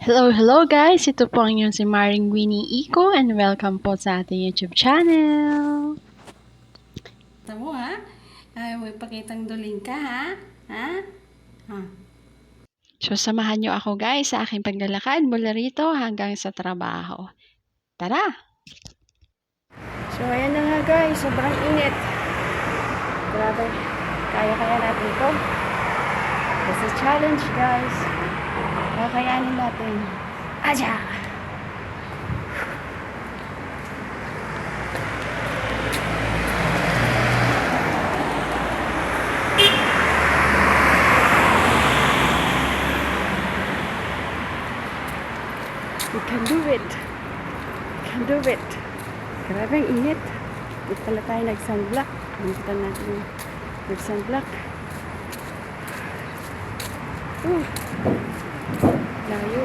Hello, hello guys! Ito po ang inyong si Maring Winnie Iko and welcome po sa ating YouTube channel. Kita mo ha? Ay, mo ipakitang duling ka ha? Ha? Ha? So, samahan nyo ako guys sa aking paglalakad mula rito hanggang sa trabaho. Tara! So, ayan na nga guys. Sobrang init. Grabe. Kaya-kaya natin ito. It's a challenge guys. Kakayanin natin. Aja! We can do it. We can do it. Grabe ang init. Hindi pala tayo nag-sunblock. Kalimutan natin nag-sunblock. Uh, layo.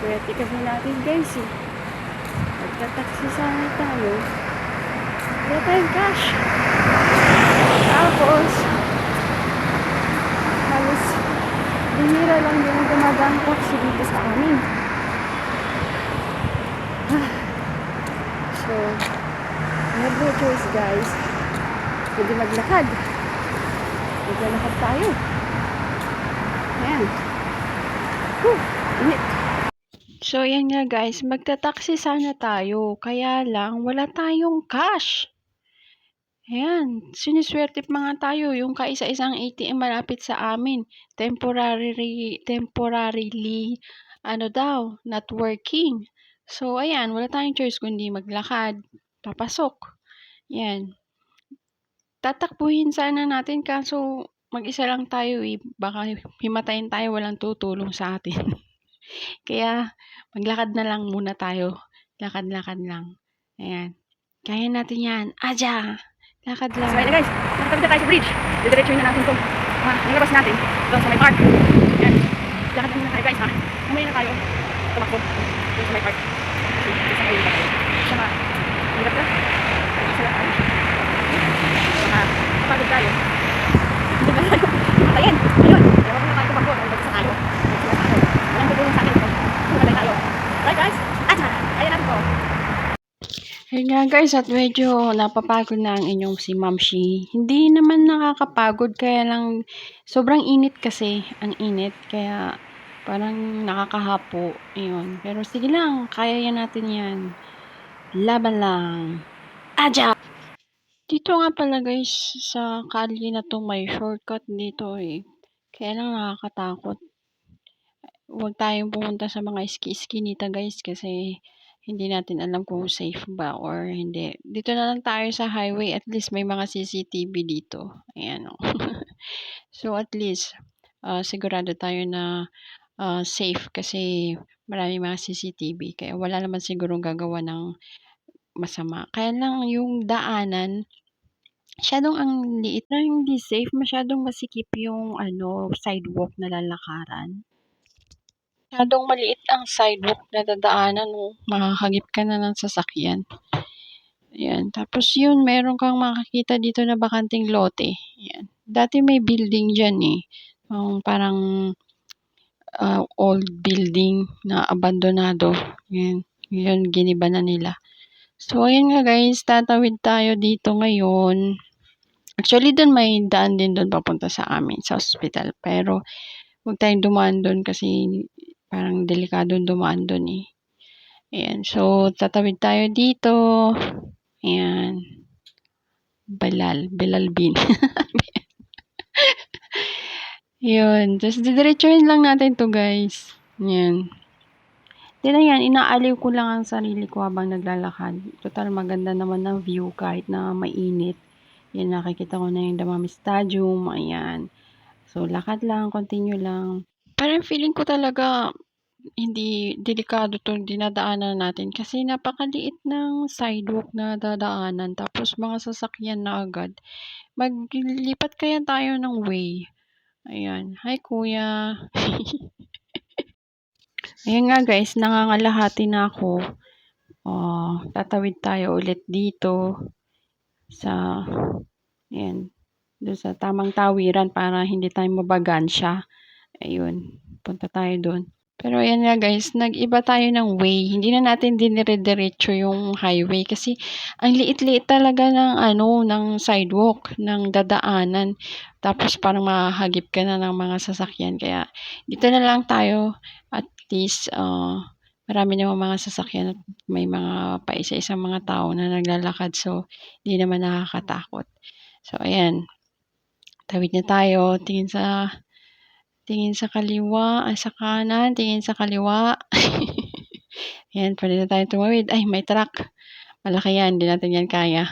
Swerte kasi natin guys eh. Magta-taxi sana tayo. Wala tayong cash. Tapos, halos Bumira lang yung dumadaan taxi dito sa amin. Ah. So, I have no choice guys. Hindi maglakad. Maglalakad tayo. Ayan. Whew, init. So, yan nga guys. Magta-taxi sana tayo. Kaya lang, wala tayong cash. Ayan, siniswerte nga tayo yung kaisa-isang ATM malapit sa amin. Temporarily, temporarily, ano daw, not working. So, ayan, wala tayong choice kundi maglakad, papasok. Ayan. Tatakbuhin sana natin kaso mag-isa lang tayo eh. Baka himatayin tayo, walang tutulong sa atin. Kaya, maglakad na lang muna tayo. Lakad-lakad lang. Ayan. Kaya natin yan. Aja! Lakad lang. So, na guys. Nakatawid na tayo sa bridge. Didiretsuhin na natin itong ah, nilabas natin doon sa may park. Yan. Lakad lang muna tayo guys ha. Mamaya na tayo tumakbo doon sa may park. Kasi isa kayo tayo. Saka, hirap ka. Sila tayo. Saka, pagod tayo. Hindi ba tayo? Matayin. Ayun. Kaya wag na tayo tumakbo. Dahil mag-isa tayo. Mag-isa tayo. Walang tutulong sa akin ito. Tumatay tayo. Right guys? Acha! Kaya natin po. Nga guys, at medyo napapagod na ang inyong si Mamshi. Hindi naman nakakapagod, kaya lang sobrang init kasi, ang init. Kaya parang nakakahapo. Ayun. Pero sige lang, kaya yan natin yan. Laban lang. Aja! Dito nga pala guys, sa kalye na to may shortcut dito eh. Kaya lang nakakatakot. Huwag tayong pumunta sa mga iski-iskinita guys kasi hindi natin alam kung safe ba or hindi. Dito na lang tayo sa highway. At least may mga CCTV dito. Ayan o. so at least, uh, sigurado tayo na uh, safe kasi marami mga CCTV. Kaya wala naman sigurong gagawa ng masama. Kaya lang yung daanan, masyadong ang liit na hindi safe. Masyadong masikip yung ano, sidewalk na lalakaran. Masyadong maliit ang sidewalk na dadaanan mo. Makakagip ka na ng sasakyan. Ayan. Tapos yun, meron kang makakita dito na bakanting lote. Ayan. Dati may building dyan eh. Um, parang uh, old building na abandonado. Ayan. Yun, giniba na nila. So, ayan nga guys, tatawid tayo dito ngayon. Actually, doon may daan din doon papunta sa amin, sa hospital. Pero, huwag tayong dumaan doon kasi parang delikado dumaan doon eh. Ayan, so tatawid tayo dito. Ayan. Balal, Belal bin. Yun, just didiretsuhin lang natin to guys. Ayan. Di na yan, inaaliw ko lang ang sarili ko habang naglalakad. Total maganda naman ng view kahit na mainit. Yan, nakikita ko na yung Damami Stadium. Ayan. So, lakad lang, continue lang parang feeling ko talaga hindi delikado 'tong dinadaanan natin kasi napakaliit ng sidewalk na dadaanan tapos mga sasakyan na agad. Maglipat kaya tayo ng way. Ayan. Hi kuya. Ayan nga guys, nangangalahati na ako. Oh, tatawid tayo ulit dito sa ayan, doon sa tamang tawiran para hindi tayo mabagansya. Ayun, punta tayo doon. Pero ayan nga guys, nag-iba tayo ng way. Hindi na natin dinire-diretso yung highway kasi ang liit-liit talaga ng ano, ng sidewalk, ng dadaanan. Tapos parang mahagip ka na ng mga sasakyan. Kaya dito na lang tayo at least uh, marami namang mga sasakyan at may mga paisa-isang mga tao na naglalakad. So, hindi naman nakakatakot. So, ayan. Tawid na tayo. Tingin sa tingin sa kaliwa, ay sa kanan, tingin sa kaliwa. Ayan, pwede na tayo tumawid. Ay, may truck. Malaki yan, hindi natin yan kaya.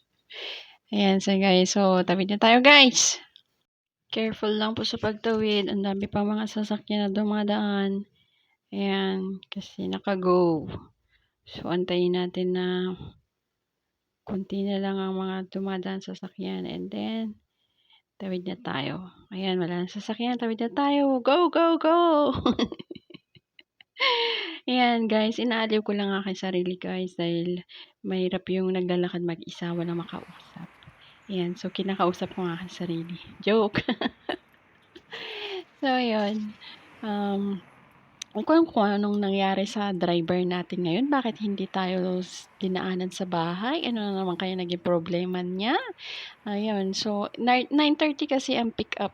Ayan, so guys, so tawid na tayo guys. Careful lang po sa pagtawid. Ang dami pa mga sasakyan na dumadaan. Ayan, kasi naka-go. So, antayin natin na konti na lang ang mga dumadaan sasakyan. And then, tawid na tayo. Ayan, wala nang sasakyan. Tawid na tayo. Go, go, go! Ayan, guys. Inaaliw ko lang aking sarili, guys. Dahil mahirap yung naglalakad mag-isa. Walang makausap. Ayan, so kinakausap ko nga sarili. Joke! so, ayun. Um, kung kung anong nangyari sa driver natin ngayon, bakit hindi tayo dinaanan sa bahay? Ano na naman kaya naging problema niya? Ayun, so 9:30 kasi ang pick up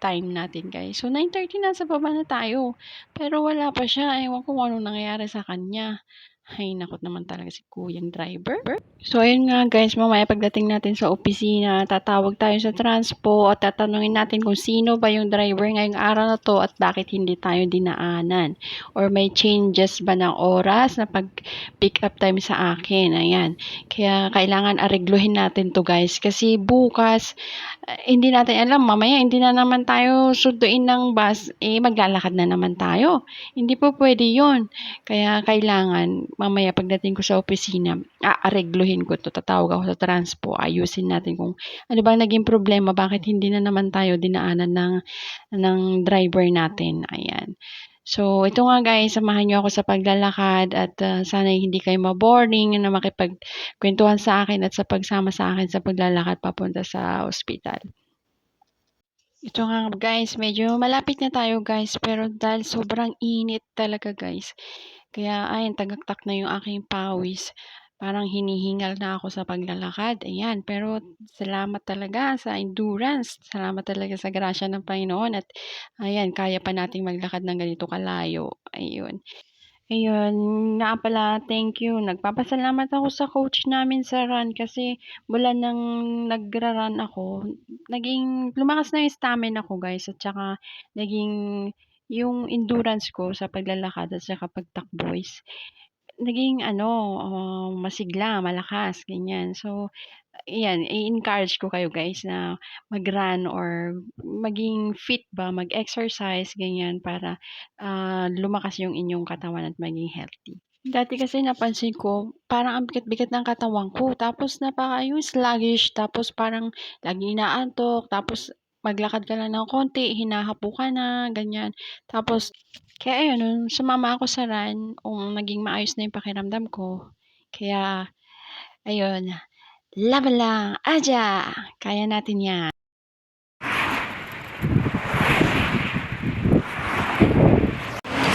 time natin guys. So 9:30 nasa baba na tayo. Pero wala pa siya. Ewan ko anong nangyari sa kanya. Ay, nakot naman talaga si kuyang driver. So, ayun nga guys, mamaya pagdating natin sa opisina, tatawag tayo sa transpo at tatanungin natin kung sino ba yung driver ngayong araw na to at bakit hindi tayo dinaanan. Or may changes ba ng oras na pag-pick up time sa akin. Ayan. Kaya kailangan aregluhin natin to guys. Kasi bukas, eh, hindi natin alam, mamaya hindi na naman tayo sunduin ng bus, eh maglalakad na naman tayo. Hindi po pwede yon Kaya kailangan, mamaya pagdating ko sa opisina, aaregluhin ko to tatawag ako sa transpo, ayusin natin kung ano bang naging problema, bakit hindi na naman tayo dinaanan ng, ng driver natin. Ayan. So, ito nga guys, samahan niyo ako sa paglalakad at uh, sana hindi kayo maboring na makipagkwentuhan sa akin at sa pagsama sa akin sa paglalakad papunta sa ospital. Ito nga guys, medyo malapit na tayo guys, pero dahil sobrang init talaga guys, kaya ayun, tagaktak na yung aking pawis. Parang hinihingal na ako sa paglalakad. Ayan, pero salamat talaga sa endurance. Salamat talaga sa grasya ng Panginoon at ayan, kaya pa nating maglakad ng ganito kalayo. Ayun. Ayun, nga pala, thank you. Nagpapasalamat ako sa coach namin sa run kasi mula nang nagra-run ako, naging lumakas na yung stamina ko guys at saka naging yung endurance ko sa paglalakad at saka pagtakbo is naging ano, uh, masigla, malakas, ganyan. So, Ayan, i-encourage ko kayo guys na mag-run or maging fit ba, mag-exercise, ganyan para ah, lumakas yung inyong katawan at maging healthy. Dati kasi napansin ko, parang ang bigat-bigat ng katawan ko. Tapos napaka yung sluggish, tapos parang lagi inaantok, tapos maglakad ka lang ng konti, hinahapo ka na, ganyan. Tapos, kaya ayun, nung sumama ako sa run, um, naging maayos na yung pakiramdam ko. Kaya, ayun, Laban lang, aja! Kaya natin yan.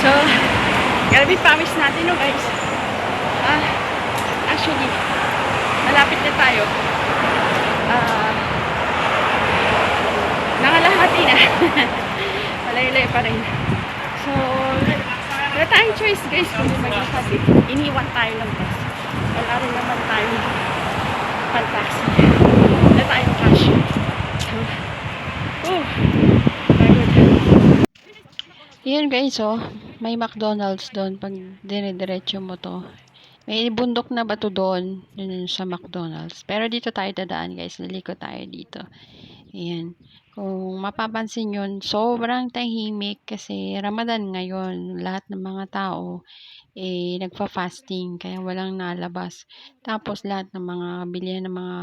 So, grabe pawis natin no guys. Ah, actually, malapit na tayo. Ah, nangalahati na. Malayo-layo pa rin. So, wala tayong choice guys kung maglakad eh. Iniwan tayo ng bus. Wala rin naman tayo pan-taxi. Wala tayong cash. So, oh. Yan guys, oh. May McDonald's doon pag dire-diretso mo to. May bundok na ba to doon? Doon sa McDonald's. Pero dito tayo dadaan guys. Naliko tayo dito. Ayan. Kung mapapansin yun, sobrang tahimik kasi Ramadan ngayon. Lahat ng mga tao eh nagfa-fasting kaya walang nalabas. Tapos lahat ng mga bilihan ng mga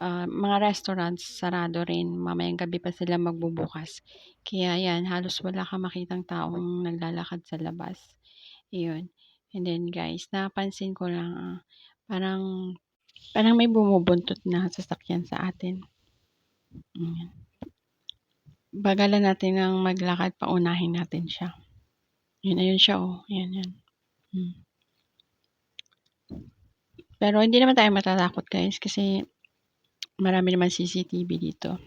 uh, mga restaurants sarado rin. Mamayang gabi pa sila magbubukas. Kaya yan, halos wala ka makitang taong naglalakad sa labas. Yun. And then guys, napansin ko lang uh, parang parang may bumubuntot na sasakyan sa atin. Ayan. Bagalan natin ng maglakad, paunahin natin siya. Yun, ayun siya, oh. Yan, yan. Hmm. Pero hindi naman tayo matatakot, guys, kasi marami naman CCTV dito.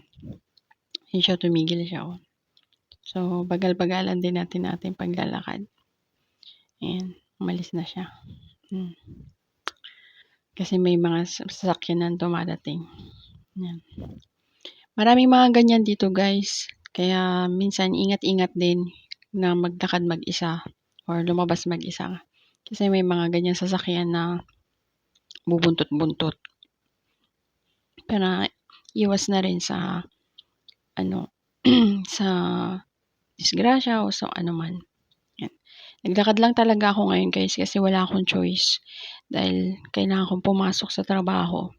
Yun siya, tumigil siya, oh. So, bagal-bagalan din natin natin paglalakad. Ayan, umalis na siya. Hmm. Kasi may mga sasakyan na dumadating. Yan. Maraming mga ganyan dito guys. Kaya minsan ingat-ingat din na maglakad mag-isa or lumabas mag-isa. Kasi may mga ganyan sasakyan na bubuntot-buntot. Pero iwas na rin sa ano sa disgrasya o sa ano man. Yan. Naglakad lang talaga ako ngayon guys kasi wala akong choice dahil kailangan kong pumasok sa trabaho.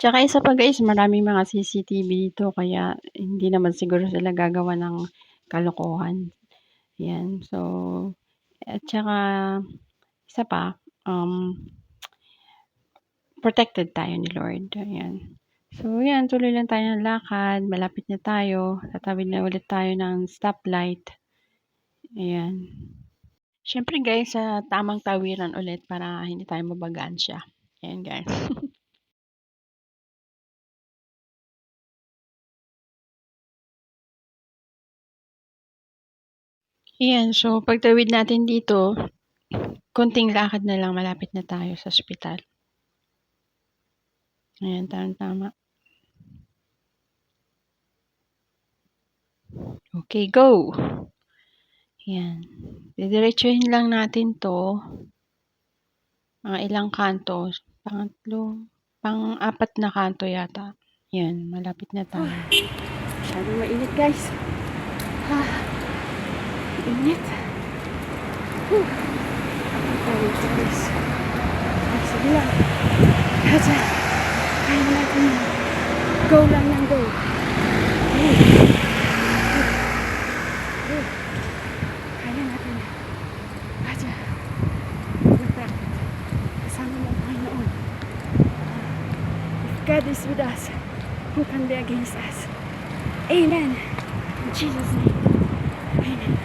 Tsaka isa pa guys, maraming mga CCTV dito kaya hindi naman siguro sila gagawa ng kalokohan. Yan. So, at tsaka isa pa, um, protected tayo ni Lord. Ayan. So, yan. Tuloy lang tayo ng lakad. Malapit na tayo. Tatawid na ulit tayo ng stoplight. Ayan. Siyempre guys, sa tamang tawiran ulit para hindi tayo mabagaan siya. Ayan guys. Ayan, so pagtawid natin dito, konting lakad na lang malapit na tayo sa ospital. Ayan, tama-tama. Okay, go! Ayan. Didiretsuhin lang natin to. Mga ilang kanto. Pangatlo. Pang-apat na kanto yata. Ayan, malapit na tayo. Masyadong mainit guys. Ah, init. Whew. Tayo guys. Ay, sige lang. Yan. Go lang ng go. Hey. Hey. Natin. Kaya. Magprakit. Kasama mo ang Panginoon. If God is with us, who can be against us? Amen. In Jesus' name. Amen.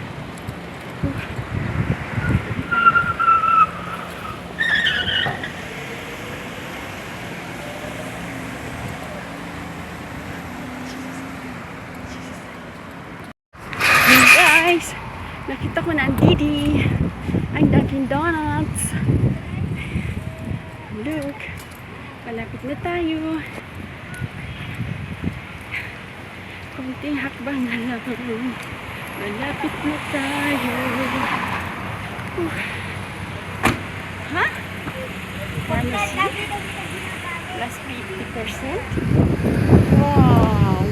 Hey guys! Nakita ko na ang Didi. Ang Dunkin Donuts. Look. Malapit na tayo. Konting hakbang na lang. Malapit na tayo. Ha? Pharmacy? Plus 50%? Wow!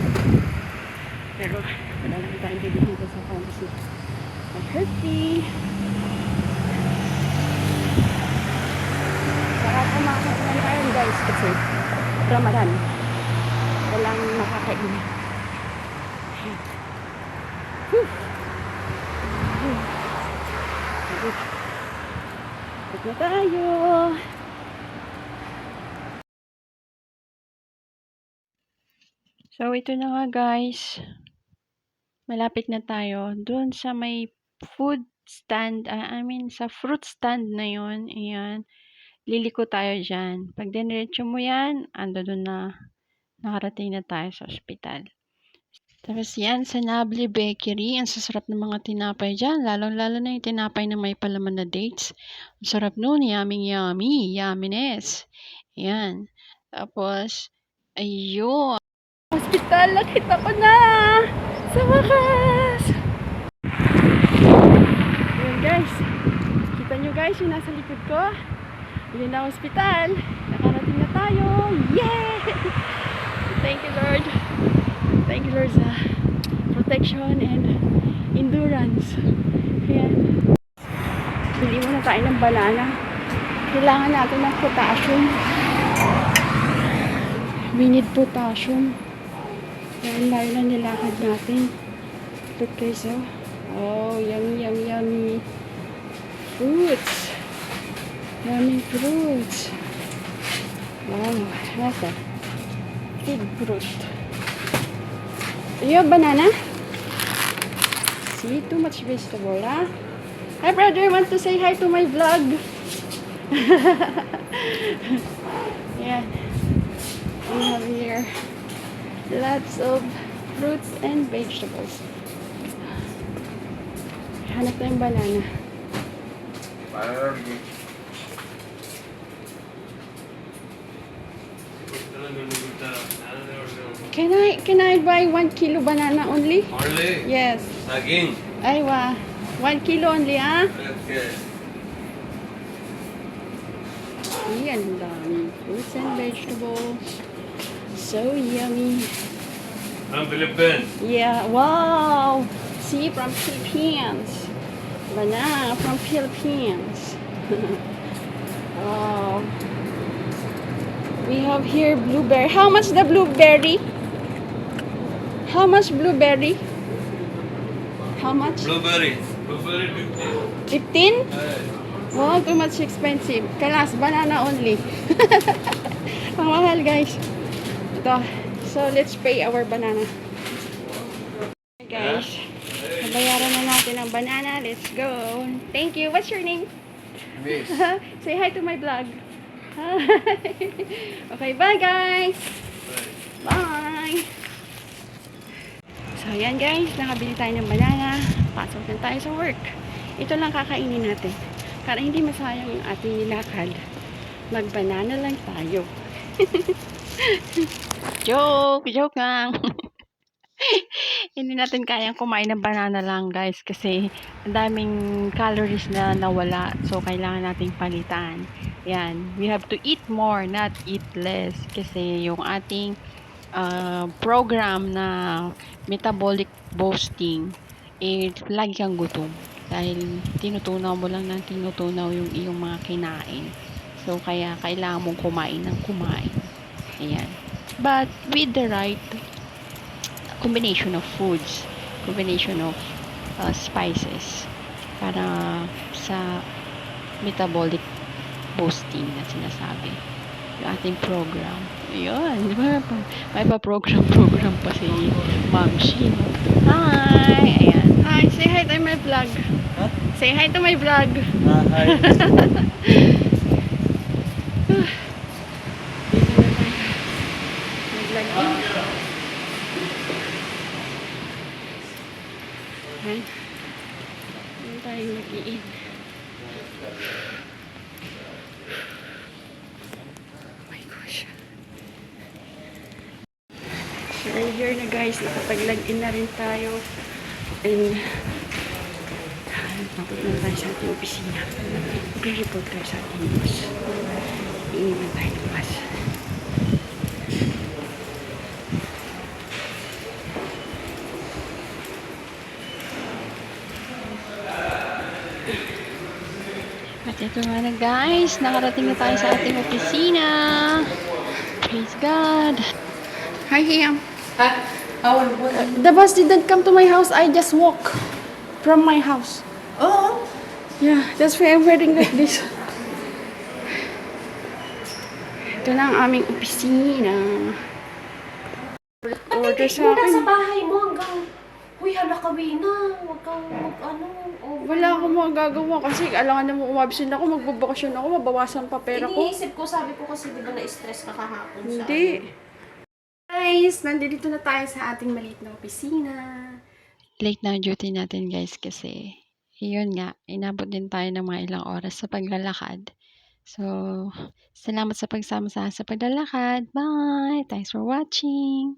Pero wala lang tayong bibili dito sa pharmacy. Ang healthy. Saka kumakot na tayo guys kasi Ramadan. Walang makakain. Tapos na tayo. So, ito na nga guys. Malapit na tayo. Doon sa may food stand, ah, I mean sa fruit stand na yon ayan. Liliko tayo dyan. Pag diniretso mo yan, ando doon na nakarating na tayo sa ospital. Tapos yan, sa Nabli Bakery, ang sasarap ng mga tinapay dyan. Lalong-lalo na yung tinapay na may palaman na dates. Ang sarap nun, yummy yummy, yumminess. Yan. Tapos, ayun. Hospital, nakita ko na! Sa wakas! Ayan guys. Kita nyo guys, yung nasa likod ko. Yun na hospital. Nakarating na tayo. Yay! Thank you Lord. Thank you Lord sa protection and endurance. Ayan. Bili muna tayo ng banana. Kailangan natin ng potassium. We need potassium. Dahil layo na nilakad natin. Look guys, oh. Oh, yummy, yummy, yummy. Fruits. Yummy fruits. Wow, nasa. Fig fruit. Have banana? See, too much vegetable, huh? Hi, brother. Want to say hi to my vlog? yeah. We have here lots of fruits and vegetables. Hanap tayong banana. Can I can I buy one kilo banana only? Only Yes. again. Aywa. One kilo only, ah? Okay. Yan, ang dami. Fruits and vegetables. So yummy. From Philippines. Yeah, wow. See, from Philippines. Banana from Philippines. wow. We have here blueberry. How much the blueberry? How much blueberry? How much? Blueberry. Blueberry 50. 15? Hey. Wow, too much expensive. Kalas, banana only. Ang mahal, guys. Ito. So, let's pay our banana. Guys, nabayaran na natin ang banana. Let's go. Thank you. What's your name? Miss. Say hi to my vlog. Hi. okay, bye guys. Bye. So, ayan guys. Nakabili tayo ng banana. Pasok na tayo sa work. Ito lang kakainin natin. Para hindi masayang ang ating nilakad. Mag-banana lang tayo. joke! Joke lang. hindi natin kayang kumain ng banana lang guys kasi ang daming calories na nawala. So kailangan nating palitan. Yan we have to eat more not eat less. Kasi yung ating uh, program na metabolic boosting eh lagi kang gutom. Dahil tinutunaw mo lang ng tinutunaw yung iyong mga kinain. So kaya kailangan mong kumain ng kumain ayan but with the right combination of foods, combination of uh, spices para sa metabolic boosting na sinasabi. Yung ating program. Di ba? May pa program-program pa si Ma'am Shi. Hi! Ayan. Hi, say hi to my vlog. Huh? Say hi to my vlog. Ah, hi. Dito na tayo. Nag-log in. Ayan. Ayan tayo nag-i-in. Oh my gosh. So, earlier na guys, na rin tayo. And, na tayo sa ating opisina. Mag-report tayo sa ating boss. Iiwan tayo ng bus. At ito nga na guys, nakarating na tayo sa ating opisina. Praise God. Hi, Hiam. How what? The bus didn't come to my house. I just walk from my house. Oh, Yeah, that's why I'm wearing like this. Ito na ang aming opisina. Order sa muna sa akin. bahay mo hanggang Uy, halakawi na. Huwag kang mag ano. over. Wala akong magagawa kasi alangan na mo umabsent ako, magbabakasyon ako, mabawasan pa pera ko. Iniisip ko, sabi ko kasi di ba na-stress ka kahapon sa Hindi. Guys, nandito na tayo sa ating maliit na opisina. Late na duty natin guys kasi yun nga, inabot din tayo ng mga ilang oras sa paglalakad. So, salamat sa pagsama sa sa paglalakad. Bye! Thanks for watching!